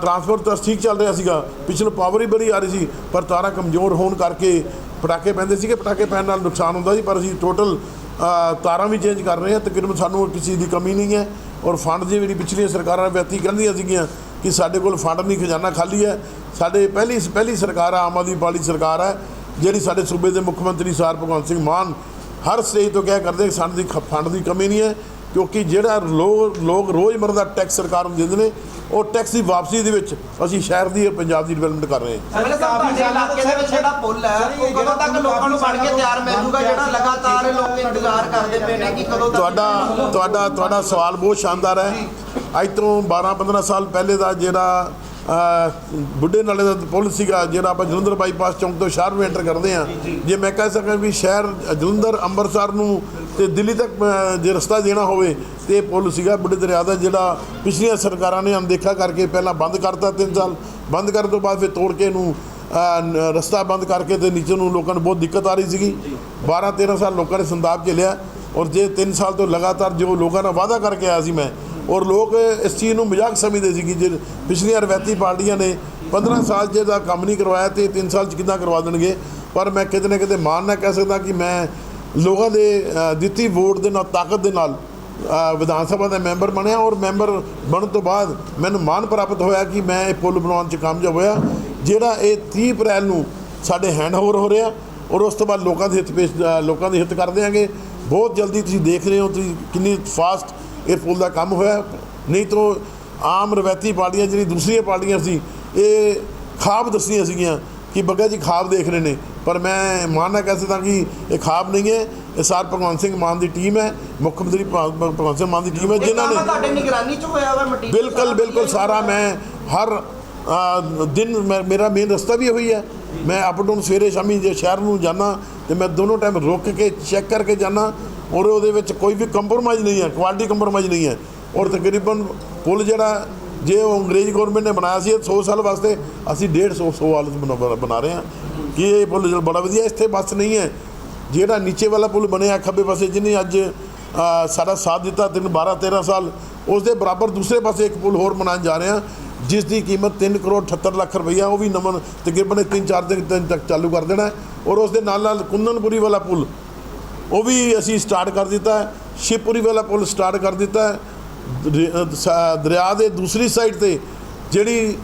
ਟਰਾਂਸਪੋਰਟ ਤਾਂ ਠੀਕ ਚੱਲ ਰਿਹਾ ਸੀਗਾ। ਪਿਛਲੇ ਪਾਵਰ ਹੀ ਬੜੀ ਆ ਰਹੀ ਸੀ ਪਰ ਤਾਰਾਂ ਕਮਜ਼ੋਰ ਹੋਣ ਕਰਕੇ ਪਟਾਕੇ ਪੈਂਦੇ ਸੀਗੇ। ਪਟਾਕੇ ਪੈਣ ਨਾਲ ਨੁਕਸਾਨ ਹੁੰਦਾ ਸੀ ਪਰ ਅਸੀਂ ਟੋਟਲ ਤਾਰਾਂ ਵੀ ਚੇਂਜ ਕਰ ਰਹੇ ਹਾਂ। ਤਕਰੀਬਨ ਸਾਨੂੰ ਕਿਸੇ ਦੀ ਕਮੀ ਨਹੀਂ ਹੈ। ਔਰ ਫੰਡ ਦੀ ਜਿਹੜੀ ਪਿਛਲੀਆਂ ਸਰਕਾਰਾਂ ਵਿਅਕਤੀ ਕਹਿੰਦੀਆਂ ਸੀਗੀਆਂ ਕਿ ਸਾਡੇ ਕੋਲ ਫੰਡ ਨਹੀਂ ਖਜ਼ਾਨਾ ਖਾਲੀ ਹੈ। ਸਾਡੇ ਪਹਿਲੀ ਪਹਿਲੀ ਸਰਕਾਰ ਆ, ਆਮ ਆਦਮੀ ਪਾਰਟੀ ਸਰਕਾਰ ਹੈ ਜਿਹੜੀ ਸਾਡੇ ਸੂਬੇ ਦੇ ਮੁੱਖ ਮੰਤਰੀ ਸਾਹਿਬ ਭਗਵੰਤ ਸਿੰਘ ਮਾਨ ਹਰ ਸਟੇਜ ਤੋਂ ਕਹਿ ਕਰਦੇ ਕਿ ਸਾਨੂੰ ਦੀ ਖ- ਫੰਡ ਦੀ ਕਮੀ ਨਹੀਂ ਹੈ। ਕਿਉਂਕਿ ਜਿਹੜਾ ਲੋਕ ਲੋਕ ਰੋਜ਼ਮਰ੍ਹਾ ਦਾ ਟੈਕਸ ਸਰਕਾਰ ਨੂੰ ਦਿੰਦੇ ਨੇ ਉਹ ਟੈਕਸ ਦੀ ਵਾਪਸੀ ਦੇ ਵਿੱਚ ਅਸੀਂ ਸ਼ਹਿਰ ਦੀ ਪੰਜਾਬ ਦੀ ਡਿਵੈਲਪਮੈਂਟ ਕਰ ਰਹੇ ਹਾਂ। ਅਗਲੇ ਕਾਫੀ ਇਲਾਕੇ ਦੇ ਵਿੱਚ ਜਿਹੜਾ ਪੁੱਲ ਹੈ ਉਹ ਕਦੋਂ ਤੱਕ ਲੋਕਾਂ ਨੂੰ ਬਣ ਕੇ ਤਿਆਰ ਮਿਲੂਗਾ ਜਿਹੜਾ ਲਗਾਤਾਰ ਲੋਕ ਇੰਤਜ਼ਾਰ ਕਰਦੇ ਪਏ ਨੇ ਕਿ ਕਦੋਂ ਤੱਕ ਤੁਹਾਡਾ ਤੁਹਾਡਾ ਤੁਹਾਡਾ ਸਵਾਲ ਬਹੁਤ ਸ਼ਾਨਦਾਰ ਹੈ। ਅੱਜ ਤੋਂ 12 15 ਸਾਲ ਪਹਿਲੇ ਦਾ ਜਿਹੜਾ ਬੁੱਢੇ ਨਾਲੇ ਦਾ ਪੁਲ ਸੀਗਾ ਜਿਹੜਾ ਆਪਾਂ ਜਲੰਧਰ ਬਾਈਪਾਸ ਚੌਂਕ ਤੋਂ ਸ਼ਹਿਰ ਨੂੰ ਐਂਟਰ ਕਰਦੇ ਹਾਂ। ਜੇ ਮੈਂ ਕਹਿ ਸਕਾਂ ਵੀ ਸ਼ਹਿਰ ਜਲੰਧਰ ਅੰਮ੍ਰਿਤਸਰ ਨੂੰ ਤੇ ਦਿੱਲੀ ਤੱਕ ਜੇ ਰਸਤਾ ਦੇਣਾ ਹੋਵੇ, ਤੇ ਇਹ ਪੁਲ ਸੀਗਾ ਬੁੱਢੇ ਦਰਿਆ ਦਾ, ਜਿਹੜਾ ਪਿਛਲੀਆਂ ਸਰਕਾਰਾਂ ਨੇ ਅਣਦੇਖਾ ਕਰਕੇ ਪਹਿਲਾਂ ਬੰਦ ਕਰਤਾ 3 ਸਾਲ। ਬੰਦ ਕਰਨ ਤੋਂ ਬਾਅਦ ਫਿਰ ਤੋੜ ਕੇ ਇਹਨੂੰ ਰਸਤਾ ਬੰਦ ਕਰਕੇ ਤੇ ਨੀਚੇ ਨੂੰ ਲੋਕਾਂ ਨੂੰ ਬਹੁਤ ਦਿੱਕਤ ਆ ਰਹੀ ਸੀਗੀ। 12 13 ਸਾਲ ਲੋਕਾਂ ਨੇ ਸੰਦਾਪ ਝੇਲਿਆ ਔਰ ਜੇ 3 ਸਾਲ ਤੋਂ ਲਗਾਤਾਰ ਜੋ ਲੋਕਾਂ ਨਾਲ ਵਾਅਦਾ ਕਰਕੇ ਆਇਆ ਸੀ ਮੈਂ, ਔਰ ਲੋਕ ਇਸ ਚੀਜ਼ ਨੂੰ ਮਜ਼ਾਕ ਸਮਝਦੇ ਸੀ ਕਿ ਜੇ ਪਿਛਲੀਆਂ ਰਵਾਇਤੀ ਪਾਰਟੀਆਂ ਨੇ 15 ਸਾਲ 'ਚ ਇਹਦਾ ਕੰਮ ਨਹੀਂ ਕਰਵਾਇਆ ਤੇ 3 ਸਾਲ 'ਚ ਕਿੱਦਾਂ ਕਰਵਾ ਦੇਣਗੇ? ਪਰ ਮੈਂ ਕਿਤੇ ਨਾ ਕਿਤੇ ਮਾਣ ਨਾ ਕਹਿ ਸਕਦਾ ਕਿ ਮੈਂ ਲੋਕਾਂ ਦੇ ਦਿੱਤੀ ਵੋਟ ਦੇ ਨਾਲ, ਤਾਕਤ ਦੇ ਨਾਲ ਵਿਧਾਨ ਸਭਾ ਦਾ ਮੈਂਬਰ ਬਣਿਆ ਔਰ ਮੈਂਬਰ ਬਣਨ ਤੋਂ ਬਾਅਦ ਮੈਨੂੰ ਮਾਣ ਪ੍ਰਾਪਤ ਹੋਇਆ ਕਿ ਮੈਂ ਇਹ ਪੁਲ ਬਣਾਉਣ 'ਚ ਕਾਮਯਾਬ ਹੋਇਆ। ਜਿਹੜਾ ਇਹ 30 ਅਪ੍ਰੈਲ ਨੂੰ ਸਾਡੇ ਹੈਂਡ ਓਵਰ ਹੋ ਰਿਹਾ ਔਰ ਉਸ ਤੋਂ ਬਾਅਦ ਲੋਕਾਂ ਦੇ ਹਿੱਤ ਪੇਸ਼ ਲੋਕਾਂ ਦੇ ਹਿੱਤ ਕਰ ਦਿਆਂਗੇ ਬਹੁਤ ਜਲਦੀ ਤੁਸੀਂ ਦੇਖ ਰਹੇ ਹੋ ਤੁਸੀਂ ਕਿੰਨੀ ਫਾਸਟ ਇਹ ਪੁਲ ਦਾ ਕੰਮ ਹੋਇਆ। ਨਹੀਂ ਤਾਂ ਆਮ ਰਵਾਇਤੀ ਪਾਰਟੀਆਂ, ਜਿਹੜੀ ਦੂਸਰੀਆਂ ਪਾਰਟੀਆਂ ਸੀ, ਇਹ ਖਾਬ ਦੱਸੀਆਂ ਸੀਗੀਆਂ। ਕਿ ਬੱਗਾ ਜੀ ਖਾਬ ਦੇਖ ਰਹੇ ਨੇ। ਪਰ ਮੈਂ ਮਾਨਣਾ ਕਹਿ ਸਕਦਾ ਕਿ ਇਹ ਖਾਬ ਨਹੀਂ ਹੈ। ਇਹ ਸਾਰ ਭਗਵੰਤ ਸਿੰਘ ਮਾਨ ਦੀ ਟੀਮ ਹੈ। ਮੁੱਖ ਮੰਤਰੀ ਭਗ- ਭਗ- ਭਗਵੰਤ ਸਿੰਘ ਮਾਨ ਦੀ ਟੀਮ ਹੈ ਜਿਨ੍ਹਾਂ ਨੇ ਤੁਹਾਡੇ ਨਿਗਰਾਨੀ 'ਚ ਹੋਇਆ ਵਾ ਮਟੀਰੀਅਲ ਬਿਲਕੁਲ ਬਿਲਕੁਲ ਸਾਰਾ ਮੈਂ ਹਰ ਦਿਨ ਮੇਰਾ ਮੇਨ ਰਸਤਾ ਵੀ ਹੋਈ ਹੈ ਮੈਂ ਅਪ ਡਾਊਨ ਸਵੇਰੇ ਸ਼ਾਮੀ ਜੇ ਸ਼ਹਿਰ ਨੂੰ ਜਾਣਾ ਤੇ ਮੈਂ ਦੋਨੋਂ ਟਾਈਮ ਰੁਕ ਕੇ ਚੈੱਕ ਕਰਕੇ ਜਾਣਾ ਔਰ ਉਹਦੇ ਵਿੱਚ ਕੋਈ ਵੀ ਕੰਪਰੋਮਾਈਜ਼ ਨਹੀਂ ਹੈ। ਕੁਆਲਿਟੀ ਕੰਪਰੋਮਾਈਜ਼ ਨਹੀਂ ਹੈ। ਔਰ ਤਕਰੀਬਨ ਪੁਲ ਜਿਹੜਾ ਜੇ ਉਹ ਅੰਗਰੇਜ਼ ਗਵਰਨਮੈਂਟ ਨੇ ਬਣਾਇਆ ਸੀ ਇਹ 100 ਸਾਲ ਵਾਸਤੇ ਅਸੀਂ 150 100 ਵਾਲ ਬਣਾ ਬਣਾ ਰਹੇ ਹਾਂ। ਕਿ ਇਹ ਪੁਲ ਜਿਹੜਾ ਬੜਾ ਵਧੀਆ ਇੱਥੇ ਬਸ ਨਹੀਂ ਹੈ। ਜਿਹੜਾ ਨੀਚੇ ਵਾਲਾ ਪੁਲ ਬਣਿਆ ਖੱਬੇ ਪਾਸੇ ਜਿਹਨੇ ਅੱਜ ਅ, ਸਾਡਾ ਸਾਥ ਦਿੱਤਾ ਤਿੰਨ 12 13 ਸਾਲ ਉਸ ਦੇ ਬਰਾਬਰ ਦੂਸਰੇ ਪਾਸੇ ਇੱਕ ਪੁਲ ਹੋਰ ਬਣਾਉਣ ਜਾ ਰਹੇ ਹਾਂ ਜਿਸ ਦੀ ਕੀਮਤ 3 ਕਰੋੜ 78 ਲੱਖ ਰੁਪਈਆ ਉਹ ਵੀ ਨਮਨ ਤਕਰੀਬਨ 3-4 ਦਿਨ ਦਿਨ ਤੱਕ ਚਾਲੂ ਕਰ ਦੇਣਾ ਔਰ ਉਸ ਦੇ ਨਾਲ ਨਾਲ ਕੁੰਦਨਪੁਰੀ ਵਾਲਾ ਪੁਲ ਉਹ ਵੀ ਅਸੀਂ ਸਟਾਰਟ ਕਰ ਦਿੱਤਾ ਹੈ। ਸ਼ਿਵਪੁਰੀ ਵਾਲਾ ਪੁਲ ਸਟਾਰਟ ਕਰ ਦਿੱਤਾ ਹੈ। ਦਰਿਆ ਦੇ ਦੂਸਰੀ ਸਾਈਡ ਤੇ ਜਿਹੜੀ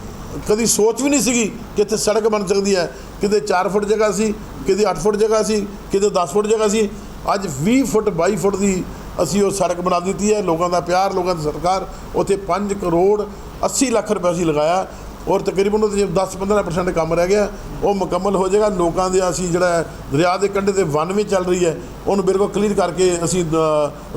ਕਦੀ ਸੋਚ ਵੀ ਨਹੀਂ ਸੀਗੀ ਕਿ ਇੱਥੇ ਸੜਕ ਬਣ ਸਕਦੀ ਹੈ। ਕਿਤੇ 4 ਫੁੱਟ ਜਗ੍ਹਾ ਸੀ, ਕਿਤੇ 8 ਫੁੱਟ ਜਗ੍ਹਾ ਸੀ, ਕਿਤੇ 10 ਫੁੱਟ ਜਗ੍ਹਾ ਸੀ। ਅੱਜ 20 ਫੁੱਟ 22 ਫੁੱਟ ਦੀ ਅਸੀਂ ਉਹ ਸੜਕ ਬਣਾ ਦਿੱਤੀ ਹੈ। ਲੋਕਾਂ ਦਾ ਪਿਆਰ, ਲੋਕਾਂ ਦੀ ਸਰਕਾਰ ਉੱਥੇ 5 ਕਰੋੜ 80 ਲੱਖ ਰੁਪਏ ਅਸੀਂ ਲਗਾਇਆ। ਔਰ ਤਕਰੀਬਨ ਉਹਦੇ 10-15% ਕੰਮ ਰਹਿ ਗਿਆ। ਉਹ ਮੁਕੰਮਲ ਹੋ ਜਾਏਗਾ। ਲੋਕਾਂ ਦੇ ਅਸੀਂ ਜਿਹੜਾ ਹੈ ਦਰਿਆ ਦੇ ਕੰਢੇ ਤੇ ਵਨ ਵੀ ਚੱਲ ਰਹੀ ਹੈ। ਉਹਨੂੰ ਬਿਲਕੁਲ ਕਲੀਅਰ ਕਰਕੇ ਅਸੀਂ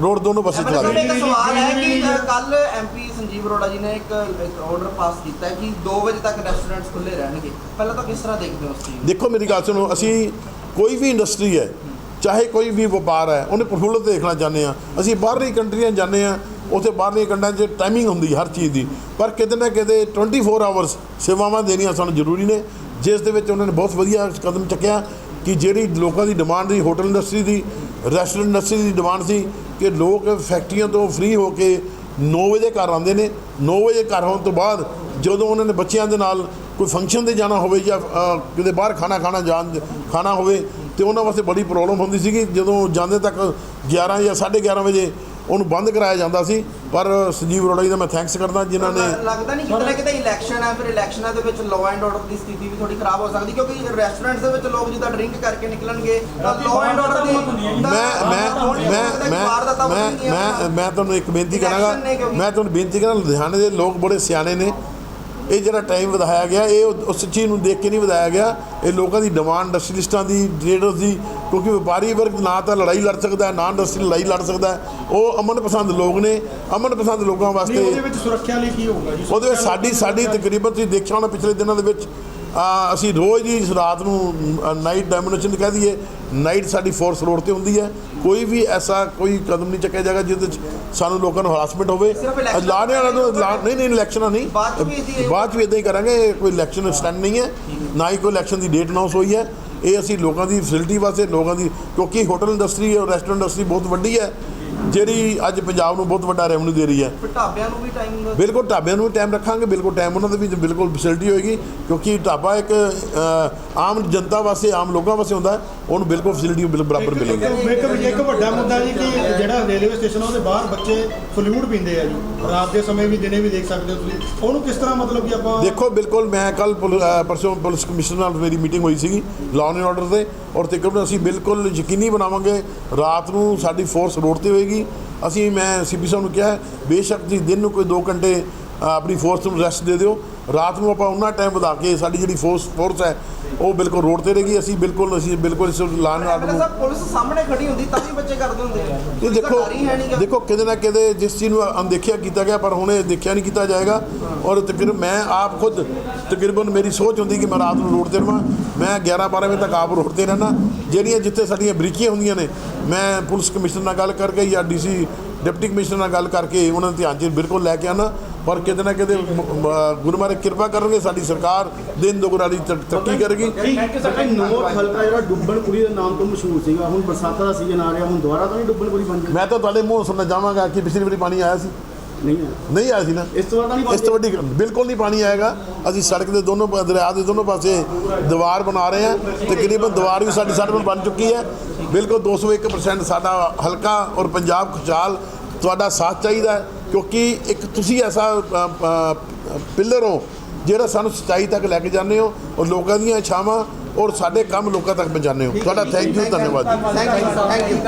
ਰੋਡ ਦੋਨੋਂ ਪਾਸੇ ਚਲਾ ਦੇਵਾਂਗੇ ਇੱਕ ਸਵਾਲ ਹੈ ਕਿ ਕੱਲ ਐਮਪੀ ਸੰਜੀਵ ਅਰੋੜਾ ਜੀ ਨੇ ਇੱਕ ਆਰਡਰ ਪਾਸ ਕੀਤਾ ਹੈ ਕਿ 2 ਵਜੇ ਤੱਕ ਰੈਸਟੋਰੈਂਟਸ ਖੁੱਲੇ ਰਹਿਣਗੇ। ਪਹਿਲਾਂ ਤਾਂ ਕਿਸ ਤਰ੍ਹਾਂ ਦੇਖਦੇ ਹੋ ਉਸ ਚੀਜ਼? ਦੇਖੋ ਮੇਰੀ ਗੱਲ ਸੁਣੋ। ਅਸੀਂ ਕੋਈ ਵੀ ਇੰਡਸਟਰੀ ਹੈ ਚਾਹੇ ਕੋਈ ਵੀ ਵਪਾਰ ਹੈ ਉਹਨੇ ਪ੍ਰਫੁੱਲਤ ਦੇਖਣਾ ਚਾਹੁੰਦੇ ਆ ਅਸੀਂ ਬਾਹਰਲੀ ਕੰਟਰੀਆਂ ਜਾਂਦੇ ਆ ਉੱਥੇ ਬਾਹਰਲੀਆਂ ਕੰਟਰੀਆਂ 'ਚ ਟਾਈਮਿੰਗ ਹੁੰਦੀ ਹਰ ਚੀਜ਼ ਦੀ। ਪਰ ਕਿਤੇ ਨਾ ਕਿਤੇ 24 ਆਵਰਸ ਸੇਵਾਵਾਂ ਦੇਣੀਆਂ ਸਾਨੂੰ ਜ਼ਰੂਰੀ ਨੇ, ਜਿਸ ਦੇ ਵਿੱਚ ਉਹਨਾਂ ਨੇ ਬਹੁਤ ਵਧੀਆ ਕਦਮ ਚੱਕਿਆ ਕਿ ਜਿਹੜੀ ਲੋਕਾਂ ਦੀ ਡਿਮਾਂਡ ਸੀ ਹੋਟਲ ਇੰਡਸਟਰੀ ਦੀ ਰੈਸਟੋਰੈਂਟ ਇੰਡਸਟਰੀ ਦੀ ਡਿਮਾਂਡ ਸੀ ਕਿ ਲੋਕ ਫੈਕਟਰੀਆਂ ਤੋਂ ਫ੍ਰੀ ਹੋ ਕੇ 9 ਵਜੇ ਘਰ ਆਉਂਦੇ ਨੇ। 9 ਵਜੇ ਘਰ ਆਉਣ ਤੋਂ ਬਾਅਦ ਜਦੋਂ ਉਹਨਾਂ ਨੇ ਬੱਚਿਆਂ ਦੇ ਨਾਲ ਕੋਈ ਫੰਕਸ਼ਨ ਤੇ ਜਾਣਾ ਹੋਵੇ ਜਾਂ ਕਿਤੇ ਬਾਹਰ ਖਾਣਾ ਖਾਣਾ ਜਾਣ ਖਾਣਾ ਹੋਵੇ, ਤੇ ਉਹਨਾਂ ਵਾਸਤੇ ਬੜੀ ਪ੍ਰੋਬਲਮ ਹੁੰਦੀ ਸੀਗੀ। ਜਦੋਂ ਜਾਂਦੇ ਤੱਕ 11 ਜਾਂ 11:30 ਵਜੇ ਉਹਨੂੰ ਬੰਦ ਕਰਾਇਆ ਜਾਂਦਾ ਸੀ ਪਰ ਸੰਜੀਵ ਅਰੋੜਾ ਜੀ ਦਾ ਮੈਂ ਥੈਂਕਸ ਕਰਦਾ ਜਿਨ੍ਹਾਂ ਨੇ ਲੱਗ- ਲੱਗਦਾ ਨਹੀਂ ਕਿਤੇ ਨਾ ਕਿਤੇ ਇਲੈਕਸ਼ਨ ਹੈ ਫਿਰ ਇਲੈਕਸ਼ਨਾਂ ਦੇ ਵਿੱਚ ਲਾਅ ਐਂਡ ਆਰਡਰ ਦੀ ਸਥਿਤੀ ਵੀ ਥੋੜੀ ਖਰਾਬ ਹੋ ਸਕਦੀ ਕਿਉਂਕਿ ਰੈਸਟੋਰੈਂਟਸ ਦੇ ਵਿੱਚ ਲੋਕ ਜਿੱਦਾਂ ਡਰਿੰਕ ਕਰਕੇ ਨਿਕਲਣਗੇ ਤਾਂ ਲਾਅ ਐਂਡ ਆਰਡਰ ਦੀ ਮੈਂ ਮੈਂ ਮੈਂ ਮੈਂ ਮੈਂ ਮੈਂ ਤੁਹਾਨੂੰ ਇੱਕ ਬੇਨਤੀ ਕਰਾਂਗਾ ਮੈਂ ਤੁਹਾਨੂੰ ਬੇਨਤੀ ਕਰਾਂ ਲੁਧਿਆਣੇ ਦੇ ਲੋਕ ਬੜੇ ਸਿਆਣੇ ਨੇ। ਇਹ ਜਿਹੜਾ ਟਾਈਮ ਵਧਾਇਆ ਗਿਆ ਇਹ ਉਸ ਚੀਜ਼ ਨੂੰ ਦੇਖ ਕੇ ਨਹੀਂ ਵਧਾਇਆ ਗਿਆ। ਇਹ ਲੋਕਾਂ ਦੀ ਡਿਮਾਂਡ ਇੰਡਸਟਰੀਲਿਸਟਾਂ ਦੀ ਟ੍ਰੇਡਰਸ ਦੀ ਕਿਉਂਕਿ ਵਪਾਰੀ ਵਰਗ ਨਾ ਤਾਂ ਲੜਾਈ ਲੜ ਸਕਦਾ ਹੈ ਨਾ ਇੰਡਸਟਰੀ ਲੜਾਈ ਲੜ ਸਕਦਾ। ਉਹ ਅਮਨ ਪਸੰਦ ਲੋਕ ਨੇ। ਅਮਨ ਪਸੰਦ ਲੋਕਾਂ ਨਹੀਂ ਉਹਦੇ ਵਾਸਤੇ ਵਿੱਚ ਸੁਰੱਖਿਆ ਲਈ ਕੀ ਹੋਊਗਾ ਜੀ? ਉਹਦੇ ਵਿੱਚ ਸਾਡੀ ਸਾਡੀ ਤਕਰੀਬਨ ਤੁਸੀਂ ਦੇਖਿਆ ਹੋਣਾ ਪਿਛਲੇ ਦਿਨਾਂ ਦੇ ਵਿੱਚ ਅਸੀਂ ਰੋਜ਼ ਹੀ ਰਾਤ ਨੂੰ ਨਾਈਟ ਡੈਮੋਨੇਸ਼ਨ ਕਹਿ ਦਈਏ ਨਾਈਟ ਸਾਡੀ ਫੋਰਸ ਰੋਡ ਤੇ ਹੁੰਦੀ ਹੈ। ਕੋਈ ਵੀ ਐਸਾ ਕੋਈ ਕਦਮ ਨਹੀਂ ਚੱਕਿਆ ਜਾਏਗਾ ਜਿਹਦੇ ਵਿੱਚ ਸਾਨੂੰ ਲੋਕਾਂ ਨੂੰ ਹਰਾਸਮੈਂਟ ਹੋਵੇ। ਲਾਣੇ ਵਾਲਾ ਲਾ- ਨਹੀਂ ਨਹੀਂ ਇਲੈਕਸ਼ਨਾਂ ਨਹੀਂ। ਬਾਅਦ ਵੀ ਇਦਾਂ ਹੀ ਕਰਾਂਗੇ ਕੋਈ ਇਲੈਕਸ਼ਨ ਸਟੈਂਡ ਨਹੀਂ ਹੈ ਨਾ ਹੀ ਕੋਈ ਇਲੈਕਸ਼ਨ ਦੀ ਡੇਟ ਅਨਾਉਂਸ ਹੋਈ ਹੈ। ਇਹ ਅਸੀਂ ਲੋਕਾਂ ਦੀ ਫੈਸਿਲਿਟੀ ਵਾਸਤੇ ਲੋਕਾਂ ਦੀ ਕਿਉਂਕਿ ਹੋਟਲ ਇੰਡਸਟਰੀ ਔਰ ਰੈਸਟੋਰੈਂਟ ਇੰਡਸਟਰੀ ਬਹੁਤ ਵੱਡੀ ਹੈ। ਜਿਹੜੀ ਅੱਜ ਪੰਜਾਬ ਨੂੰ ਬਹੁਤ ਵੱਡਾ ਰੈਵਨਿਊ ਦੇ ਰਹੀ ਹੈ। ਢਾਬਿਆਂ ਨੂੰ ਵੀ ਟਾਈਮ ਬਿਲਕੁਲ ਢਾਬਿਆਂ ਨੂੰ ਟਾਈਮ ਰੱਖਾਂਗੇ ਬਿਲਕੁਲ ਟਾਈਮ ਉਹਨਾਂ ਦੇ ਵੀ ਬਿਲਕੁਲ ਫੈਸਿਲਿਟੀ ਹੋਏਗੀ ਕਿਉਂਕਿ ਢਾਬਾ ਇੱਕ ਆਮ ਜਨਤਾ ਵਾਸਤੇ ਆਮ ਲੋਕਾਂ ਵਾਸਤੇ ਹੁੰਦਾ ਉਹਨੂੰ ਬਿਲਕੁਲ ਫੈਸਿਲਿਟੀ ਬਰਾਬਰ ਮਿਲੇਗੀ। ਇੱਕ ਇੱਕ- ਵੱਡਾ ਮੁੱਦਾ ਜੀ ਕਿ ਜਿਹੜਾ ਰੇਲਵੇ ਸਟੇਸ਼ਨ ਉਹਦੇ ਬਾਹਰ ਬੱਚੇ ਫਲੂਡ ਪੀਂਦੇ ਆ ਜੀ। ਰਾਤ ਦੇ ਸਮੇਂ ਵੀ ਦਿਨੇ ਵੀ ਦੇਖ ਸਕਦੇ ਹੋ ਤੁਸੀਂ। ਉਹਨੂੰ ਕਿਸ ਤਰ੍ਹਾਂ ਮਤਲਬ ਕਿ ਆਪਾਂ ਦੇਖੋ ਬਿਲਕੁਲ ਮੈਂ ਕੱਲ ਪਰਸੋਂ ਪੁਲਿਸ ਕਮਿਸ਼ਨਰ ਨਾਲ ਮੇਰੀ ਮੀਟਿੰਗ ਹੋਈ ਸੀਗੀ ਲਾਅ ਐਂਡ ਆਰਡਰ ਤੇ। ਔਰ ਤਕਰੀਬਨ ਅਸੀਂ ਬਿਲਕੁਲ ਯਕੀਨੀ ਬਣਾਵਾਂਗੇ, ਰਾਤ ਨੂੰ ਸਾਡੀ ਫੋਰਸ ਰੋਡ ਤੇ ਹੋਏਗੀ। ਅਸੀਂ, ਮੈਂ ਸੀਪੀ ਸਾਹਿਬ ਨੂੰ ਕਿਹਾ ਬੇਸ਼ੱਕ ਤੁਸੀਂ ਦਿਨ ਨੂੰ ਕੋਈ 2 ਘੰਟੇ ਆਪਣੀ ਫੋਰਸ ਨੂੰ ਰੈਸਟ ਦੇ ਦਿਓ। ਰਾਤ ਨੂੰ ਆਪਾਂ ਉਹਨਾਂ ਟਾਈਮ ਵਧਾ ਕੇ ਸਾਡੀ ਜਿਹੜੀ ਫੋਰਸ ਫੋਰਸ ਹੈ ਉਹ ਬਿਲਕੁਲ ਰੋਡ ਤੇ ਰਹੇਗੀ। ਅਸੀਂ ਬਿਲਕੁਲ ਅਸੀਂ ਬਿਲਕੁਲ ਐਂਡ ਆਰਡਰ ਨੂੰ ਸਰ ਪੁਲਿਸ ਸਾਹਮਣੇ ਖੜੀ ਹੁੰਦੀ ਤਾਂ ਵੀ ਬੱਚੇ ਕਰਦੇ ਹੁੰਦੇ। ਆ ਇਹ ਦੇਖੋ ਦੇਖੋ ਕਿਤੇ ਨਾ ਕਿਤੇ ਜਿਸ ਚੀਜ਼ ਨੂੰ ਅਣਦੇਖਿਆ ਕੀਤਾ ਗਿਆ ਪਰ ਹੁਣ ਇਹ ਦੇਖਿਆ ਨਹੀਂ ਕੀਤਾ ਜਾਏਗਾ। ਔਰ ਤਕਰੀਬਨ ਮੈਂ ਆਪ ਖੁਦ ਤਕਰੀਬਨ ਮੇਰੀ ਸੋਚ ਹੁੰਦੀ ਕਿ ਮੈਂ ਰਾਤ ਨੂੰ ਰੋਡ ਤੇ ਰਵਾਂ। ਮੈਂ 11 12 ਵਜੇ ਤੱਕ ਆਪ ਰੋਡ ਤੇ ਰਹਿਣਾ ਜਿਹੜੀਆਂ ਜਿੱਥੇ ਸਾਡੀਆਂ ਬਰੀਕੀਆਂ ਹੁੰਦੀਆਂ ਨੇ ਮੈਂ ਪੁਲਿਸ ਕਮਿਸ਼ਨਰ ਨਾਲ ਗੱਲ ਕਰਕੇ ਜਾਂ ਡੀਸੀ ਡਿਪਟੀ ਕਮਿਸ਼ਨਰ ਨਾਲ ਗੱਲ ਕਰਕੇ ਉਹਨਾਂ ਦੇ ਧਿਆਨ 'ਚ ਬਿਲਕੁਲ ਲੈ ਕੇ ਆਣਾ ਪਰ ਕਿਤੇ ਨਾ ਕਿਤੇ ਗੁਰੂ ਮਹਾਰਾਜ ਕਿਰਪਾ ਕਰਨਗੇ ਸਾਡੀ ਸਰਕਾਰ ਦਿਨ ਦੁਗਰਾਲੀ ਤ- ਤਰੱਕੀ ਕਰੇਗੀ। ਸਾਡੇ ਨੋਟ ਹਲਕਾ ਜਿਹੜਾ ਡੁੱਬਣਪੁਰੀ ਦੇ ਨਾਮ ਤੋਂ ਮਸ਼ਹੂਰ ਸੀਗਾ ਹੁਣ ਬਰਸਾਤਾਂ ਦਾ ਸੀਜ਼ਨ ਆ ਰਿਹਾ ਹੁਣ ਦੁਬਾਰਾ ਤਾਂ ਨਹੀਂ ਡੁੱਬਣਪੁਰੀ ਬਣ ਜਾਏ ਮੈਂ ਤਾਂ ਤੁਹਾਡੇ ਮੂੰਹ ਸੁਣਨਾ ਚਾਹਾਂਗਾ ਕਿ ਪਿਛਲੀ ਵਾਰੀ ਪਾਣੀ ਆਇਆ ਸੀ। ਨਹੀਂ ਆਇਆ। ਸੀ ਨਾ? ਇਸ ਤੋਂ ਤਾਂ ਨਹੀਂ ਇਸ ਤੋਂ ਵੱਡੀ ਬਿਲਕੁਲ ਨਹੀਂ ਪਾਣੀ ਆਏਗਾ। ਅਸੀਂ ਸੜਕ ਦੇ ਦੋਨੋਂ ਦਰਿਆ ਦੇ ਦੋਨੋਂ ਪਾਸੇ ਦੀਵਾਰ ਬਣਾ ਰਹੇ ਹਾਂ। ਤਕਰੀਬਨ ਦੀਵਾਰ ਵੀ ਸਾਡੀ ਸਾਡੇ ਕੋਲ ਬਣ ਚੁੱਕੀ ਹੈ। ਬਿਲਕੁਲ 201% ਸਾਡਾ ਹਲਕਾ ਔਰ ਪੰਜਾਬ ਖੁਸ਼ਹਾਲ ਤੁਹਾਡਾ ਸਾਥ ਚਾਹੀਦਾ ਹੈ। ਕਿਉਂਕਿ ਇੱਕ ਤੁਸੀਂ ਐਸਾ ਪਿੱਲਰ ਹੋ ਜਿਹੜਾ ਸਾਨੂੰ ਸੱਚਾਈ ਤੱਕ ਲੈ ਕੇ ਜਾਂਦੇ ਹੋ ਔਰ ਲੋਕਾਂ ਦੀਆਂ ਇਛਾਵਾਂ ਔਰ ਸਾਡੇ ਕੰਮ ਲੋਕਾਂ ਤੱਕ ਪਹੁੰਚਾਉਂਦੇ ਹੋ। ਤੁਹਾਡਾ ਥੈਂਕ ਯੂ ਧੰਨਵਾਦ ਜੀ। Thank you thank you